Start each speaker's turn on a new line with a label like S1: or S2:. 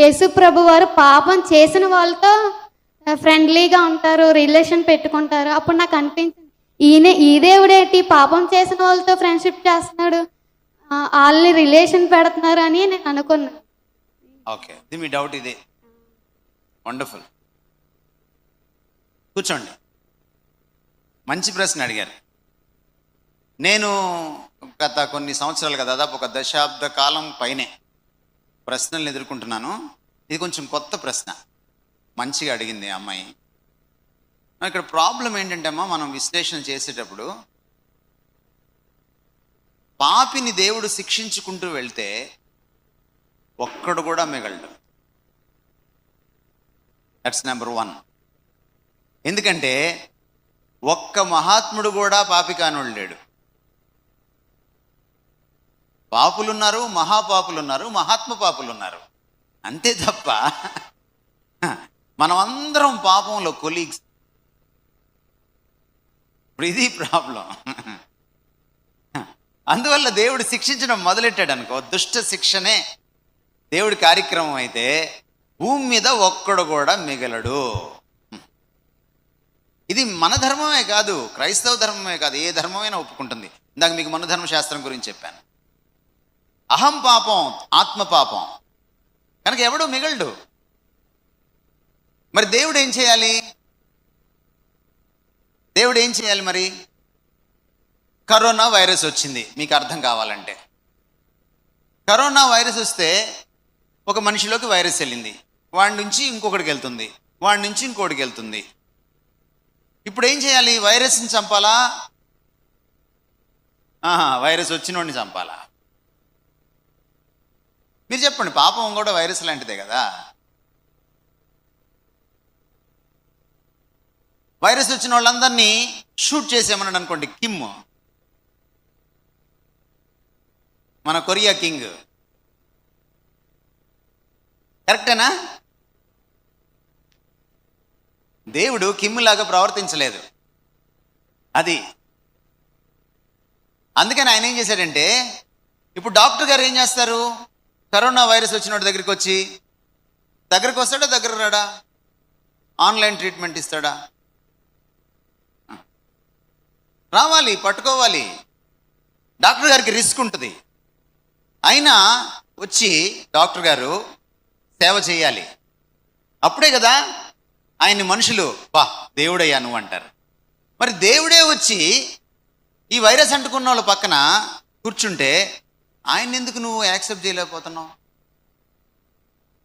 S1: యేసు వారు పాపం చేసిన వాళ్ళతో ఫ్రెండ్లీగా ఉంటారు రిలేషన్ పెట్టుకుంటారు. అప్పుడు నాకు అనిపించింది ఈయన ఈ దేవుడేంటి పాపం చేసిన వాళ్ళతో ఫ్రెండ్షిప్ చేస్తున్నాడు. వాళ్ళని రిలేషన్ పెడుతున్నారు అని నేను అనుకున్నాను.
S2: ఓకే ఇది మీ డౌట్ ఇదే. వండర్ఫుల్ కూర్చోండి. మంచి ప్రశ్న అడిగారు. నేను గత కొన్ని సంవత్సరాలుగా దాదాపు ఒక దశాబ్ద కాలం పైనే ప్రశ్నలు ఎదుర్కొంటున్నాను. ఇది కొంచెం కొత్త ప్రశ్న. మంచిగా అడిగింది అమ్మాయి. ఇక్కడ ప్రాబ్లం ఏంటంటే అమ్మా మనం విశ్లేషణ చేసేటప్పుడు పాపిని దేవుడు శిక్షించుకుంటూ వెళ్తే ఒక్కడు కూడా మిగలడు. దట్స్ నెంబర్ వన్ ఎందుకంటే ఒక్క మహాత్ముడు కూడా పాపి కానోడు లేడు. పాపులున్నారు మహాపాపులున్నారు మహాత్మ పాపులున్నారు. అంతే తప్ప మనమందరం పాపంలో కొలీగ్స్. ఇది ప్రాబ్లం. అందువల్ల దేవుడు శిక్షించడం మొదలెట్టాడు అనుకో దుష్ట శిక్షనే దేవుడి కార్యక్రమం అయితే భూమి మీద ఒక్కడు కూడా మిగలడు. ఇది మన ధర్మమే కాదు క్రైస్తవ ధర్మమే కాదు ఏ ధర్మమైనా ఒప్పుకుంటుంది. ఇందాక మీకు మన ధర్మశాస్త్రం గురించి చెప్పాను. అహం పాపం ఆత్మ పాపం. కనుక ఎవడు మిగలడు? మరి దేవుడు ఏం చేయాలి? దేవుడు ఏం చేయాలి మరి? కరోనా వైరస్ వచ్చింది మీకు అర్థం కావాలంటే. కరోనా వైరస్ వస్తే ఒక మనిషిలోకి వైరస్ వెళ్ళింది. వాడి నుంచి ఇంకొకటికి వెళ్తుంది. వాడి నుంచి ఇంకొకటికి వెళ్తుంది. ఇప్పుడు ఏం చేయాలి? వైరస్ని చంపాలా? ఆహా, వైరస్ వచ్చినోడిని చంపాలా? మీరు చెప్పండి పాపం కూడా వైరస్ లాంటిదే కదా. వైరస్ వచ్చిన వాళ్ళందరినీ షూట్ చేసేమన్నాడు అనుకోండి కిమ్. మన కొరియా కింగ్. కరెక్టేనా? దేవుడు కిమ్ లాగా ప్రవర్తించలేదు. అది. అందుకని ఆయన ఏం చేశాడంటే ఇప్పుడు డాక్టర్ గారు ఏం చేస్తారు? కరోనా వైరస్ వచ్చిన దగ్గరికి వచ్చి దగ్గరకు వస్తాడా దగ్గర రాడా? ఆన్లైన్ ట్రీట్మెంట్ ఇస్తాడా? రావాలి పట్టుకోవాలి. డాక్టర్ గారికి రిస్క్ ఉంటుంది. అయినా వచ్చి డాక్టర్ గారు సేవ చేయాలి. అప్పుడే కదా ఆయన్ని మనుషులు బా దేవుడయ్యా నువ్వు అంటారు. మరి దేవుడే వచ్చి ఈ వైరస్ అంటుకున్న వాళ్ళ పక్కన కూర్చుంటే ఆయన ఎందుకు నువ్వు యాక్సెప్ట్ చేయలేకపోతున్నావు?